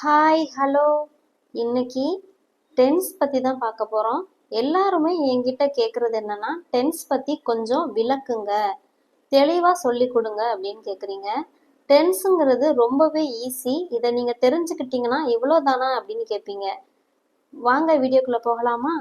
Hi hello இன்னைக்கு tense பற்றி தான் பார்க்க போகிறோம் எல்லாருமே என்கிட்ட கேட்குறது என்னன்னா டென்ஸ் பற்றி கொஞ்சம் விளக்குங்க. தெளிவாக சொல்லி கொடுங்க அப்படின்னு கேட்குறீங்க டென்ஸுங்கிறது ரொம்பவே ஈஸி இதை நீங்கள் தெரிஞ்சுக்கிட்டீங்கன்னா இவ்வளோ தானா அப்படின்னு கேட்பீங்க வாங்க வீடியோக்குள்ளே போகலாமா?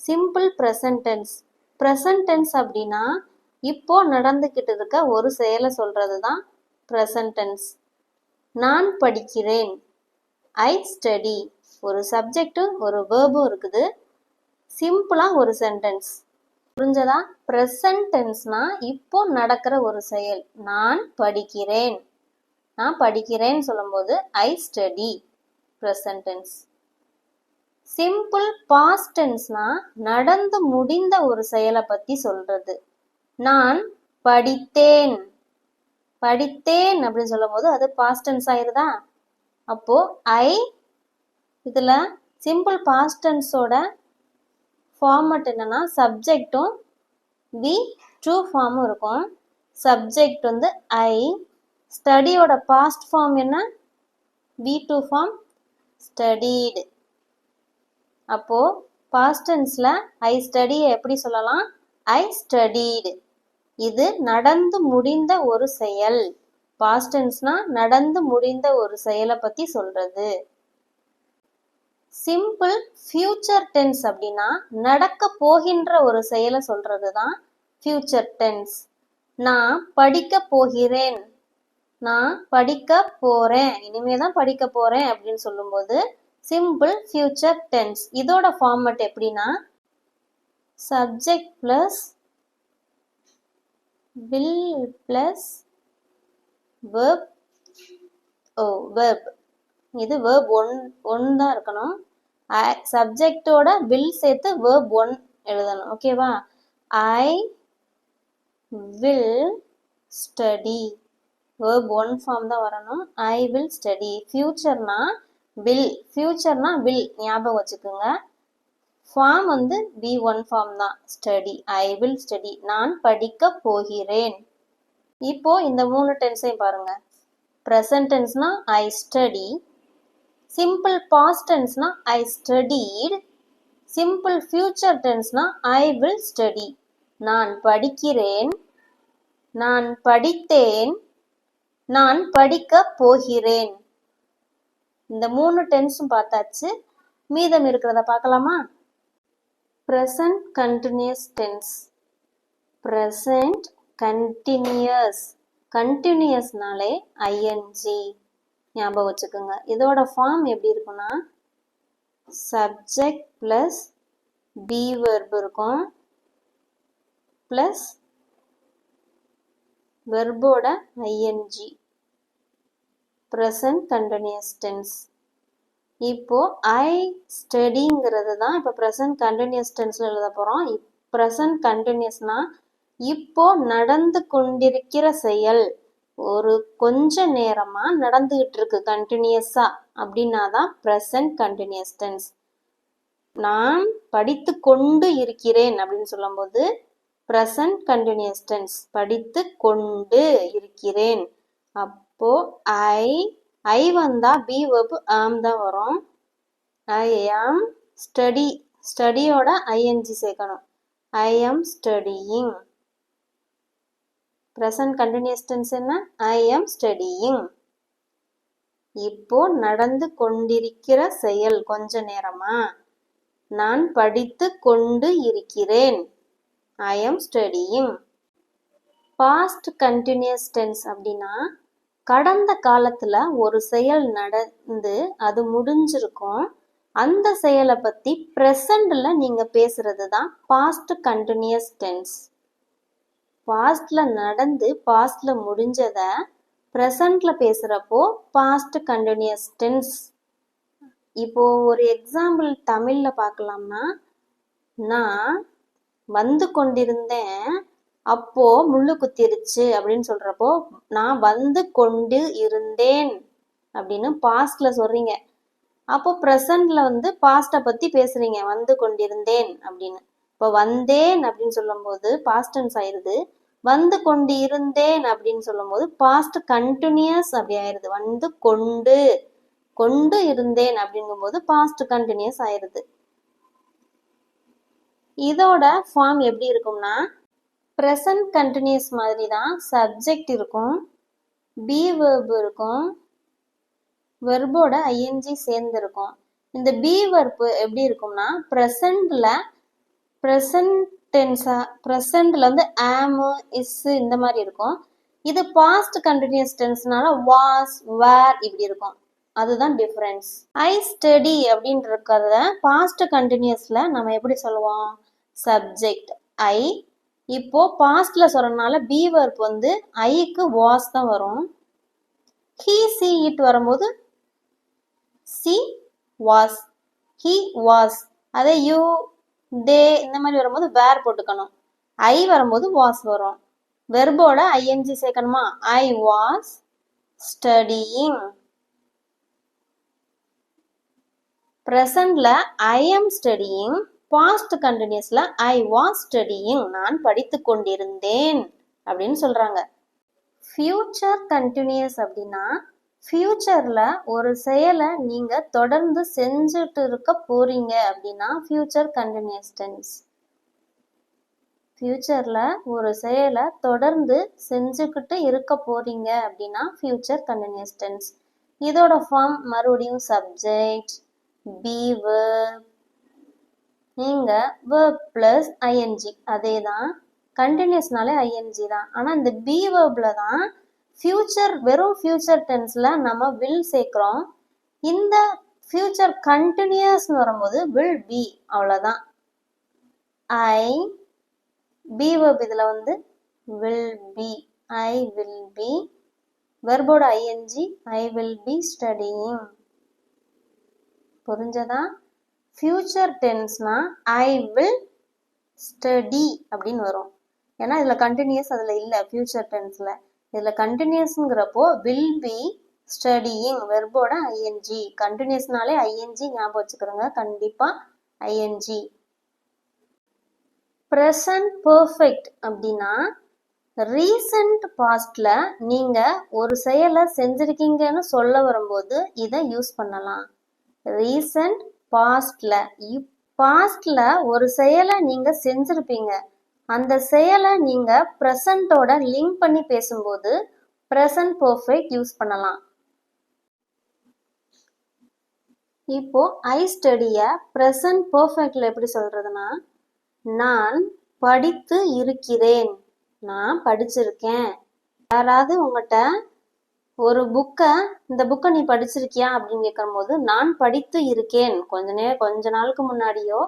Simple present tense present tense அப்படின்னா இப்போ நடந்துக்கிட்டு இருக்க ஒரு செயலை சொல்கிறது தான் ப்ரெசன்ட் டென்ஸ் நான் படிக்கிறேன். ஐ ஸ்டடி ஒரு சப்ஜெக்டும் ஒரு வேர்பும் இருக்குது. சிம்பிளாக ஒரு சென்டென்ஸ் புரிஞ்சதா? ப்ரெசன்ட் டென்ஸ்னா இப்போ நடக்கிற ஒரு செயல். நான் படிக்கிறேன். நான் படிக்கிறேன்னு சொல்லும்போது I study present tense simple past டென்ஸ்னா நடந்து முடிந்த ஒரு செயலை பற்றி சொல்றது. நான் படித்தேன். படித்தேன் அப்படின்னு சொல்லும்போது அது பாஸ்ட் டென்ஸ் ஆயிருதா? அப்போது ஐ இதில் சிம்பிள் பாஸ்ட் டென்ஸோட ஃபார்மட் என்னென்னா சப்ஜெக்டும் வி ட்ரூ ஃபார்மும் இருக்கும். சப்ஜெக்ட் வந்து ஐ ஸ்டடியோட பாஸ்ட் ஃபார்ம் என்ன? வி டூ ஃபார்ம் ஸ்டடீடு அப்போது பாஸ்ட் டென்ஸில் ஐ ஸ்டடியை எப்படி சொல்லலாம்? ஐ ஸ்டடீடு இது நடந்து முடிந்த ஒரு செயல். பாஸ்ட் டென்ஸ்னா நடந்து முடிந்த ஒரு செயலை பத்தி சொல்றது. சிம்பிள் ஃபியூச்சர் டென்ஸ் அப்படின்னா நடக்க போகின்ற ஒரு செயலை சொல்கிறது தான் ஃபியூச்சர் டென்ஸ் நான் படிக்க போகிறேன். நான் படிக்க போறேன். இனிமே தான் படிக்க போறேன் அப்படின்னு சொல்லும்போது சிம்பிள் ஃபியூச்சர் டென்ஸ் இதோட ஃபார்மட் எப்படின்னா subject plus will plus verb ஓ verb. இது verb ஒன் ஒன் தான் இருக்கணும். சப்ஜெக்டோட வில் சேர்த்து verb ஒன் எழுதணும். ஓகேவா I will study verb one form தான் வரணும். ஐ வில் ஸ்டடி ஃபியூச்சர்னா வில் ஃபியூச்சர்னா வில் ஞாபகம் வச்சுக்கோங்க. ஃபார்ம் வந்து பி ஒன் ஃபார்ம் தான். ஸ்டடி ஐ வில் ஸ்டடி நான் படிக்க போகிறேன். இப்போ இந்த மூணு டென்ஸையும் பாருங்க. ப்ரெசன்ட் டென்ஸ்னா ஐ ஸ்டடி சிம்பிள் பாஸ்ட் டென்ஸ்னா ஐ ஸ்டடீட் சிம்பிள் ஃபியூச்சர் டென்ஸ்னா ஐ வில் ஸ்டடி நான் படிக்கிறேன். நான் படித்தேன். நான் படிக்க போகிறேன். இந்த மூணு டென்ஸும் பார்த்தாச்சு. மீதம் இருக்கிறத பார்க்கலாமா? Present continuous tense present continuous கண்டினியூஸ்னாலே ING ஞாபகம் வச்சுக்கோங்க. இதோட ஃபார்ம் எப்படி இருக்குன்னா சப்ஜெக்ட் ப்ளஸ் பி வெர்ப் இருக்கும். ப்ளஸ் வெர்போட ஐஎன்ஜி ப்ரெசன்ட் கண்டினியூஸ் டென்ஸ் இப்போ ஐ ஸ்டடிங்கிறது தான் இப்போ ப்ரெசன்ட் கண்டினியூஸ் டென்ஸில் எழுத போகிறோம் ப்ரெசன்ட் கண்டினியூஸ்னால் இப்போ நடந்து கொண்டிருக்கிற செயல். ஒரு கொஞ்ச நேரமா நடந்துகிட்டு இருக்கு கண்டினியூஸா அப்படின்னா தான் ப்ரெசன்ட் கண்டினியூஸ் டென்ஸ் நான் படித்து கொண்டு இருக்கிறேன் அப்படின்னு சொல்லும்போது ப்ரெசன்ட் கண்டினியூஸ் டென்ஸ் படித்து கொண்டு இருக்கிறேன். அப்போ ஐ ஐ வந்தா பி வெப் ஆம் தான் வரும். ஐ ஆம் ஸ்டடி ஸ்டடியோட ஐஎன்ஜி சேர்க்கணும். ஐ ஆம் ஸ்டடியிங் ப்ரெசன்ட் கண்டினியூஸ் டென்ஸ் என்ன? ஐ எம் ஸ்டடியிங் இப்போ நடந்து கொண்டிருக்கிற செயல் கொஞ்ச நேரமா? நான் படித்து கொண்டு இருக்கிறேன். I am studying past continuous tense அப்படின்னா கடந்த காலத்துல ஒரு செயல் நடந்து அது முடிஞ்சிருக்கும். அந்த செயலை பத்தி ப்ரெசண்ட்ல நீங்க பேசுறது தான் பாஸ்ட் கண்டினியூஸ் டென்ஸ் பாஸ்ட்ல நடந்து பாஸ்ட்ல முடிஞ்சத ப்ரெசண்ட்ல பேசுறப்போ பாஸ்ட் கண்டினியூஸ் டென்ஸ் இப்போ ஒரு எக்ஸாம்பிள் தமிழ்ல பார்க்கலாம்னா நான் வந்து கொண்டிருந்தேன் அப்போ முள்ளு குத்திருச்சு அப்படின்னு சொல்றப்போ நான் வந்து கொண்டு இருந்தேன் அப்படின்னு பாஸ்ட்ல சொல்றீங்க. அப்போ ப்ரெசண்ட்ல வந்து பாஸ்ட பத்தி பேசுறீங்க வந்து கொண்டிருந்தேன் அப்படின்னு. இப்போ வந்தேன் அப்படின்னு சொல்லும்போது பாஸ்ட் டென்ஸ் ஆயிடுது வந்து கொண்டு இருந்தேன் அப்படின்னு சொல்லும்போது பாஸ்ட் கண்டினியூஸ் அப்படி ஆயிருது. வந்து கொண்டு கொண்டு இருந்தேன் அப்படிங்கும்போது பாஸ்ட் கண்டினியூஸ் ஆயிருது. இதோட ஃபார்ம் எப்படி இருக்கும்னா ப்ரெசன்ட் கண்டினியூஸ் மாதிரி தான் சப்ஜெக்ட் இருக்கும் பி வெர்பு இருக்கும் வெர்போட ஐஎன்ஜி சேர்ந்து இருக்கும் இந்த பி வெர்பு எப்படி இருக்கும்னா ப்ரெசண்டில் ப்ரெசன்ட் டென்ஸா ப்ரெசண்டில் வந்து ஆமு இஸ்ஸு இந்த மாதிரி இருக்கும். இது பாஸ்ட் கண்டினியூஸ் டென்ஸ்னால வாஸ் வேர் இப்படி இருக்கும். அதுதான் டிஃப்ரென்ஸ் ஐ ஸ்டடி அப்படின்னு இருக்கிறத பாஸ்ட் கண்டினியூஸில் நம்ம எப்படி சொல்லுவோம்? சப்ஜெக்ட் ஐ இப்போ பாஸ்ட்ல சொல்றதுனால பி வெர்ப் வந்து ஐக்கு வாஸ் தான் வரும். ஹீ சி இட் வரும்போது சி வாஸ் ஹி வாஸ் அதே யூ தே இந்த மாதிரி வரும்போது வேர் போட்டுக்கணும். ஐ வரும்போது வாஸ் வரும். வெர்போட ஐஎன்ஜி சேர்க்கணுமா? ஐ வாஸ் ஸ்டடியிங் ப்ரெசண்ட்ல ஐ எம் ஸ்டடியிங் பாஸ்ட் கண்டினியூஸ்ல ஐ வாஸ் ஸ்டடியிங் நான் படித்து கொண்டிருந்தேன் அப்படின்னு சொல்றாங்க. ஃபியூச்சர் கண்டினியூஸ் அப்படின்னா ஃப்யூச்சரில் ஒரு செயலை நீங்கள் தொடர்ந்து செஞ்சுட்டு இருக்க போகிறீங்க அப்படின்னா ஃப்யூச்சர் கண்டினியூஸ் டென்ஸ் ஒரு செயலை தொடர்ந்து செஞ்சுக்கிட்டு இருக்க போகிறீங்க அப்படின்னா ஃப்யூச்சர் கண்டினியூஸ் டென்ஸ் இதோட ஃபார்ம் மறுபடியும் சப்ஜெக்ட் பி வேர்ப் நீங்கள் வேர்ப் ப்ளஸ் ஐஎன்ஜி அதே தான் கண்டினியூஸ்னாலே ஐஎன்ஜி தான். ஆனால் இந்த பி வேர்பில் தான் ஃபியூச்சர் வெறும் ஃபியூச்சர் டென்ஸில் நம்ம வில் சேர்க்குறோம். இந்த ஃபியூச்சர் கண்டினியூஸ்னு வரும்போது வில் பி அவ்வளோதான் ஐ பி வெப் இதில் வந்து will be I will be வெர்போட ING I will be studying புரிஞ்சதா? ஃபியூச்சர் டென்ஸ்னா ஐ வில் ஸ்டடி அப்படின்னு வரும். ஏன்னா இதில் கண்டினியூஸ் அதில் இல்லை ஃபியூச்சர் டென்ஸில் இதில் கண்டினியூஸ்ங்கிறப்போ வில் பி ஸ்டடியிங் வெர்போட ஐஎன்ஜி கண்டினியூஸ்னாலே ஐஎன்ஜி ஞாபகம் வச்சுக்கிறோங்க கண்டிப்பாக ஐஎன்ஜி ப்ரெசன்ட் பர்ஃபெக்ட் அப்படின்னா ரீசன்ட் பாஸ்டில் நீங்கள் ஒரு செயலை செஞ்சுருக்கீங்கன்னு சொல்ல வரும்போது இதை யூஸ் பண்ணலாம். ரீசன்ட் இப் பாஸ்ட்டில் ஒரு செயலை நீங்கள் செஞ்சுருப்பீங்க. அந்த செயலை நீங்கள் ப்ரெசண்ட்டோட லிங்க் பண்ணி பேசும்போது ப்ரெசன்ட் பர்ஃபெக்ட் யூஸ் பண்ணலாம். இப்போ ஐ ஸ்டடியை ப்ரெசன்ட் பர்ஃபெக்டில் எப்படி சொல்கிறதுனா நான் படித்து இருக்கிறேன். நான் படிச்சிருக்கேன். யாராவது உங்கள்கிட்ட ஒரு புக்கை இந்த புக்கை நீ படிச்சிருக்கியா அப்படின்னு கேட்கும்போது நான் படித்து இருக்கேன். கொஞ்ச நேரம் கொஞ்ச நாளுக்கு முன்னாடியோ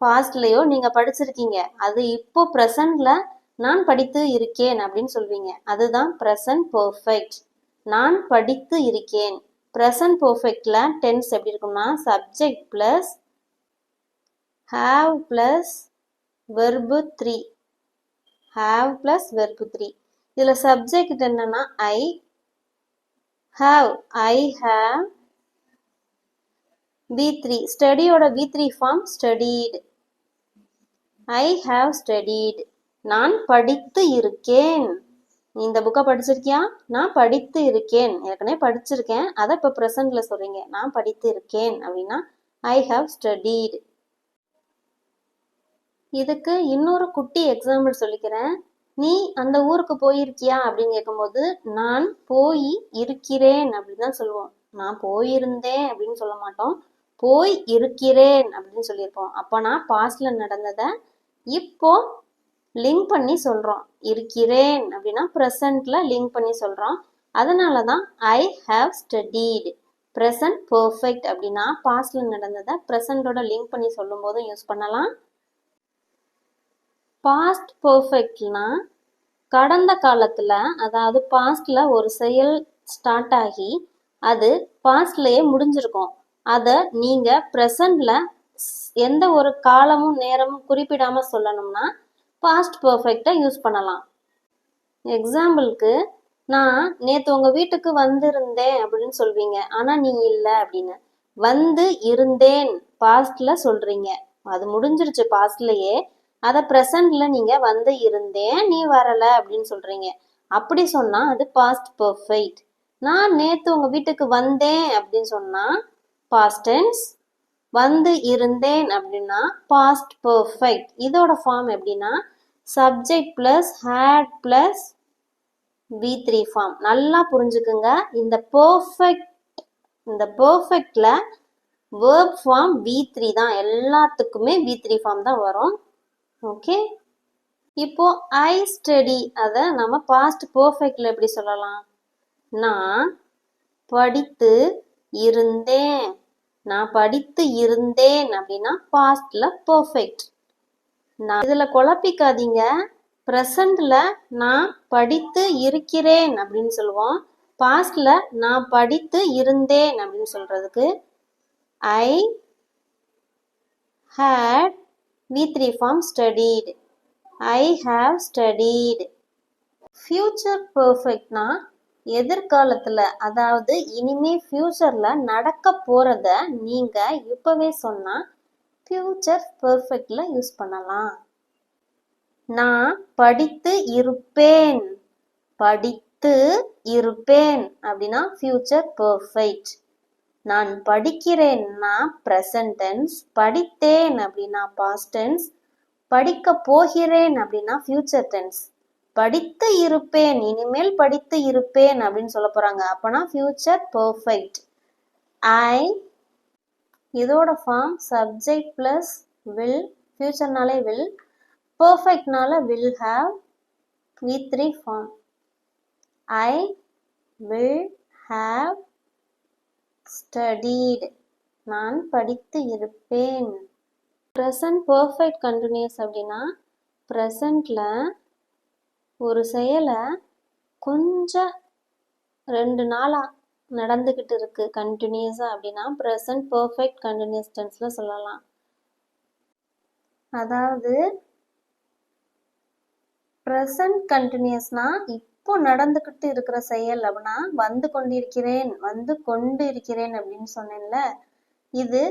பாஸ்ட்லேயோ நீங்க படிச்சிருக்கீங்க. அது இப்போ ப்ரெசன்ட்ல நான் படித்து இருக்கேன் அப்படின்னு சொல்வீங்க. அதுதான் ப்ரெசன்ட் பர்ஃபெக்ட் நான் படித்து இருக்கேன். ப்ரெசன்ட் பர்ஃபெக்டில் டென்ஸ் எப்படி இருக்கும்னா subject plus have plus verb three have plus verb three இதில் சப்ஜெக்ட் என்னென்னா I have I have V three ஸ்டடியோட V three form studied I have studied நான் படித்து இருக்கேன். நீ இந்த புக்கை படிச்சிருக்கியா? நான் படித்து இருக்கேன். ஏற்கனவே படிச்சிருக்கேன். அதை இப்போ ப்ரெசன்ட்ல சொல்றீங்க. நான் படித்து இருக்கேன் அப்படின்னா ஐ ஹாவ் ஸ்டடீடு இதுக்கு இன்னொரு குட்டி எக்ஸாம்பிள் சொல்லிக்கிறேன். நீ அந்த ஊருக்கு போயிருக்கியா? அப்படின்னு கேட்கும்போது நான் போய் இருக்கிறேன் அப்படின்னு தான் சொல்லுவோம். நான் போயிருந்தேன் அப்படின்னு சொல்ல மாட்டோம். போய் இருக்கிறேன் அப்படின்னு சொல்லியிருப்போம். அப்போ நான் பாஸ்ட்ல நடந்ததை இப்போ லிங்க் பண்ணி சொல்கிறோம் இருக்கிறேன் அப்படின்னா ப்ரெசண்ட்டில் லிங்க் பண்ணி சொல்கிறோம் அதனால தான் I have studied present perfect அப்படின்னா பாஸ்டில் நடந்ததை ப்ரெசண்ட்டோட லிங்க் பண்ணி சொல்லும் போதும் யூஸ் பண்ணலாம். பாஸ்ட் பர்ஃபெக்ட்னா கடந்த காலத்தில் அதாவது பாஸ்டில் ஒரு செயல் ஸ்டார்ட் ஆகி அது பாஸ்ட்லேயே முடிஞ்சிருக்கும். அதை நீங்கள் ப்ரெசண்டில் எந்த ஒரு காலமும் நேரமும் குறிப்பிடாமல் சொல்லணும்னா பாஸ்ட் பர்ஃபெக்டாக யூஸ் பண்ணலாம். எக்ஸாம்பிளுக்கு நான் நேற்று உங்கள் வீட்டுக்கு வந்திருந்தேன் அப்படின்னு சொல்வீங்க. ஆனால் நீ இல்லை அப்படின்னு. வந்து இருந்தேன் பாஸ்டில் சொல்கிறீங்க அது முடிஞ்சிருச்சு பாஸ்ட்லேயே அதை ப்ரெசண்டில் நீங்கள் வந்து இருந்தேன் நீ வரலை அப்படின்னு சொல்கிறீங்க அப்படி சொன்னால் அது பாஸ்ட் பர்ஃபெக்ட் நான் நேற்று உங்கள் வீட்டுக்கு வந்தேன் அப்படின்னு சொன்னால் பாஸ்ட் டென்ஸ் வந்து இருந்தேன் அப்படின்னா பாஸ்ட் பர்ஃபெக்ட் இதோட ஃபார்ம் எப்படின்னா subject plus had plus V three form நல்லா புரிஞ்சுக்குங்க. இந்த பர்ஃபெக்ட் இந்த பர்ஃபெக்டில் வேர்ப் ஃபார்ம் வி த்ரீ தான். எல்லாத்துக்குமே வி த்ரீ ஃபார்ம் தான் வரும். ஓகே இப்போ ஐ ஸ்டடி அதை நம்ம பாஸ்ட் பர்ஃபெக்டில் எப்படி சொல்லலாம்? நான் படித்து இருந்தேன். நான் படித்து இருந்தேன் அப்படின்னா பாஸ்ட்ல பர்ஃபெக்ட் நான் இதுல குழப்பிக்காதீங்க. ப்ரெசண்ட்ல நான் படித்து இருக்கிறேன் அப்படின்னு சொல்லுவோம். பாஸ்ட்ல நான் படித்து இருந்தேன் அப்படின்னு சொல்றதுக்கு I had V three form studied I have studied future பர்ஃபெக்ட்னா எதிர்காலத்தில் அதாவது இனிமே ஃப்யூச்சரில் நடக்க போகிறத நீங்கள் இப்போவே சொன்னால் ஃப்யூச்சர் பெர்ஃபெக்ட்ல யூஸ் பண்ணலாம். நான் படித்து இருப்பேன். படித்து இருப்பேன் அப்படின்னா ஃப்யூச்சர் பெர்ஃபெக்ட் நான் படிக்கிறேன்னா ப்ரெசன்ட் டென்ஸ் படித்தேன் அப்படின்னா பாஸ்ட் டென்ஸ் படிக்க போகிறேன் அப்படின்னா ஃப்யூச்சர் டென்ஸ் படித்து இருப்பேன் இனிமேல் படித்து இருப்பேன் அப்படின்னு சொல்ல போறாங்க. அப்பனா ஃபியூச்சர் பர்ஃபெக்ட் ஐ இதோட ஃபார்ம் சப்ஜெக்ட் பிளஸ் வில் ஃபியூச்சர்னாலே will பர்ஃபெக்ட்னால will have V three form I will have studied நான் படித்து இருப்பேன். ப்ரெசன்ட் பர்ஃபெக்ட் கண்டினியூஸ் அப்படின்னா ப்ரெசண்ட்ல ஒரு செயலை கொஞ்சம் ரெண்டு நாளாக நடந்துக்கிட்டு இருக்கு கண்டினியூஸாக அப்படின்னா ப்ரெசன்ட் பர்ஃபெக்ட் கண்டினியூஸ் டென்ஸில் சொல்லலாம். அதாவது ப்ரெசன்ட் கண்டினியூஸ்னா இப்போ நடந்துக்கிட்டு இருக்கிற செயல் அப்படின்னா வந்து கொண்டிருக்கிறேன் வந்து கொண்டு இருக்கிறேன் அப்படின்னு சொன்னேன்ல. இது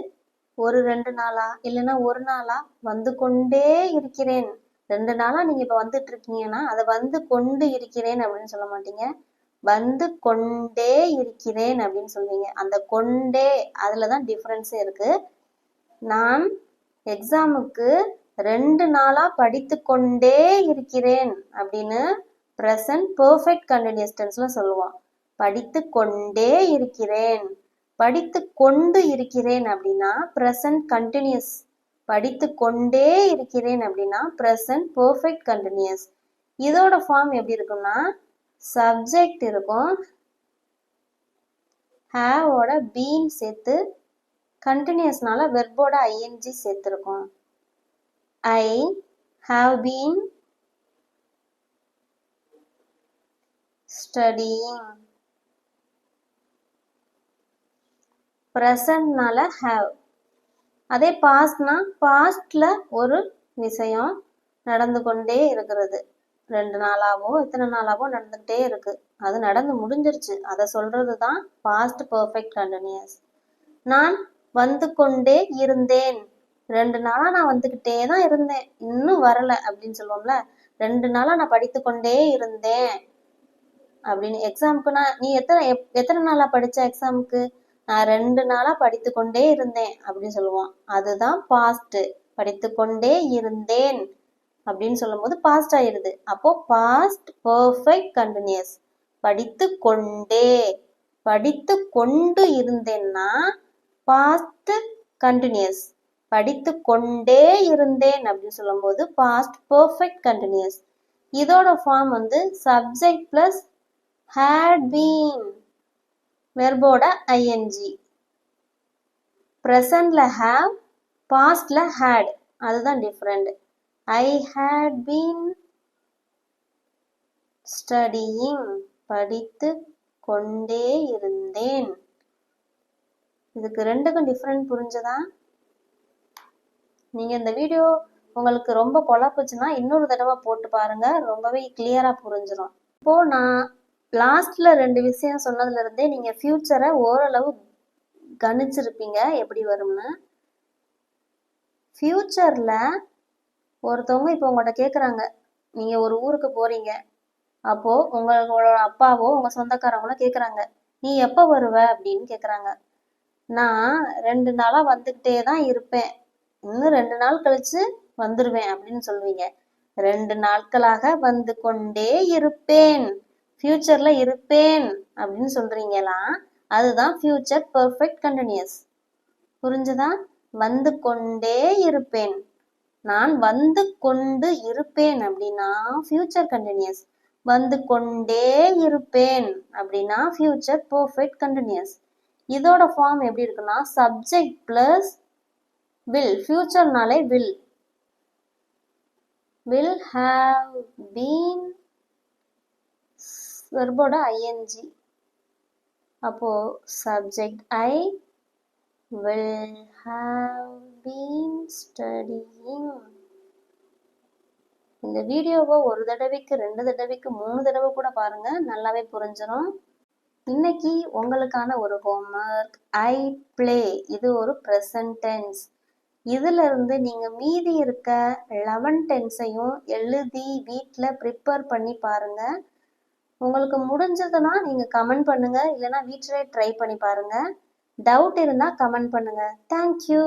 ஒரு ரெண்டு நாளா இல்லைன்னா ஒரு நாளா வந்து கொண்டே இருக்கிறேன். ரெண்டு நாளா நீங்க இப்ப வந்துட்டு இருக்கீங்கன்னா அதை வந்து கொண்டு இருக்கிறேன் அப்படின்னு சொல்ல மாட்டீங்க. வந்து கொண்டே இருக்கிறேன் அப்படின்னு சொல்லுவீங்க அந்த கொண்டே அதுலதான் டிஃபரன்ஸே இருக்கு. நான் எக்ஸாமுக்கு ரெண்டு நாளா படித்து கொண்டே இருக்கிறேன் அப்படின்னு ப்ரெசன்ட் பெர்ஃபெக்ட் கண்டினியூஸ் டென்ஸ்ல சொல்லுவோம் படித்து கொண்டே இருக்கிறேன். படித்து கொண்டு இருக்கிறேன் அப்படின்னா ப்ரெசன்ட் கண்டினியூஸ் படித்து கொண்டே இருக்கிறேன் அப்படின்னா ப்ரெசன்ட் பர்ஃபெக்ட் கண்டினியூஸ் இதோட ஃபார்ம் எப்படி இருக்கும்னா சப்ஜெக்ட் இருக்கும். ஹேவோட பீன் சேர்த்து கண்டினியூஸ்னால வெர்போட ஐஎன்ஜி சேர்த்துருக்கோம். ஐ ஹாவ் பீன் ஸ்டடியிங் ப்ரெசன்ட்னால ஹாவ் அதே பாஸ்ட்னா பாஸ்ட்ல ஒரு விஷயம் நடந்து கொண்டே இருக்கிறது. ரெண்டு நாளாவோ எத்தனை நாளாவோ நடந்துகிட்டே இருக்கு. அது நடந்து முடிஞ்சிருச்சு. அதை சொல்றது தான் பாஸ்ட் பர்ஃபெக்ட் கண்டினியூஸ் நான் வந்து கொண்டே இருந்தேன். ரெண்டு நாளா நான் வந்துகிட்டே தான் இருந்தேன். இன்னும் வரல அப்படின்னு சொல்லுவோம்ல. ரெண்டு நாளா நான் படித்து கொண்டே இருந்தேன் அப்படின்னு எக்ஸாமுக்கு நான் நீ எத்தனை எப்- எத்தனை நாளா படிச்ச எக்ஸாமுக்கு நான் ரெண்டு நாளா படித்து கொண்டே இருந்தேன் அப்படின்னு சொல்லுவோம். அதுதான் பாஸ்ட் படித்து கொண்டே இருந்தேன் அப்படின்னு சொல்லும்போது பாஸ்ட் ஆயிருது அப்போ பாஸ்ட் பர்ஃபெக்ட் கண்டினியூஸ் படித்து கொண்டே படித்து கொண்டு இருந்தேன்னா பாஸ்ட் கண்டினியூஸ் படித்து கொண்டே இருந்தேன் அப்படின்னு சொல்லும்போது பாஸ்ட் பர்ஃபெக்ட் கண்டினியூஸ் இதோட ஃபார்ம் வந்து சப்ஜெக்ட் பிளஸ் ஹேட் பீன் வெர்போட ஐஎன்ஜி ப்ரெசண்டில் ஹாவ் பாஸ்டில் ஹேட் அதுதான் different I had been studying படித்து கொண்டே இருந்தேன். இதுக்கு ரெண்டுக்கும் டிஃப்ரெண்ட் புரிஞ்சதா? நீங்க இந்த வீடியோ உங்களுக்கு ரொம்ப குழப்புச்சுன்னா இன்னொரு தடவை போட்டு பாருங்க. ரொம்பவே கிளியரா புரிஞ்சிடும் இப்போது நான் லாஸ்ட்ல ரெண்டு விஷயம் சொன்னதுல இருந்தே நீங்க ஃபியூச்சரை ஓரளவு கணிச்சிருப்பீங்க. எப்படி வரும்னு? ஃபியூச்சர்ல ஒருத்தவங்க இப்போ உங்கள்கிட்ட கேட்குறாங்க நீங்கள் ஒரு ஊருக்கு போகிறீங்க அப்போது உங்களோட அப்பாவோ உங்கள் சொந்தக்காரங்களோ கேட்குறாங்க நீ எப்போ வருவ? அப்படின்னு கேட்குறாங்க நான் ரெண்டு நாளாக வந்துக்கிட்டே தான் இருப்பேன். இன்னும் ரெண்டு நாள் கழித்து வந்துடுவேன் அப்படின்னு சொல்லுவீங்க. ரெண்டு நாட்களாக வந்து கொண்டே இருப்பேன். ஃபியூச்சர்ல இருப்பேன் அப்படின்னு சொல்றீங்களா? அதுதான் ஃப்யூச்சர் பர்ஃபெக்ட் கண்டினியூஸ் புரிஞ்சுதா? வந்து கொண்டே இருப்பேன். நான் வந்து கொண்டு இருப்பேன் அப்படின்னா ஃப்யூச்சர் கண்டினியூஸ் வந்து கொண்டே இருப்பேன் அப்படின்னா ஃப்யூச்சர் பர்ஃபெக்ட் கண்டினியூஸ் இதோட ஃபார்ம் எப்படி இருக்குன்னா சப்ஜெக்ட் பிளஸ் வில் ஃப்யூச்சர்னாலே வில் வில் ஹாவ் பீன் வெர்போட ஐஎன்ஜி அப்போ subject I will have been studying இந்த வீடியோவை ஒரு தடவைக்கு ரெண்டு தடவைக்கு மூணு தடவை கூட பாருங்க நல்லாவே புரிஞ்சிடும் இன்னைக்கு உங்களுக்கான ஒரு ஹோம்ஒர்க் ஐ ப்ளே இது ஒரு ப்ரெசன்ட் டென்ஸ் இதுல இருந்து நீங்க மீதி இருக்க லெவன் டென்ஸையும் எழுதி வீட்டில் ப்ரிப்பேர் பண்ணி பாருங்க. உங்களுக்கு முடிஞ்சதுன்னா நீங்கள் கமெண்ட் பண்ணுங்கள் இல்லைன்னா வீட்டிலே ட்ரை பண்ணி பாருங்கள் டவுட் இருந்தால் கமெண்ட் பண்ணுங்கள் தேங்க்யூ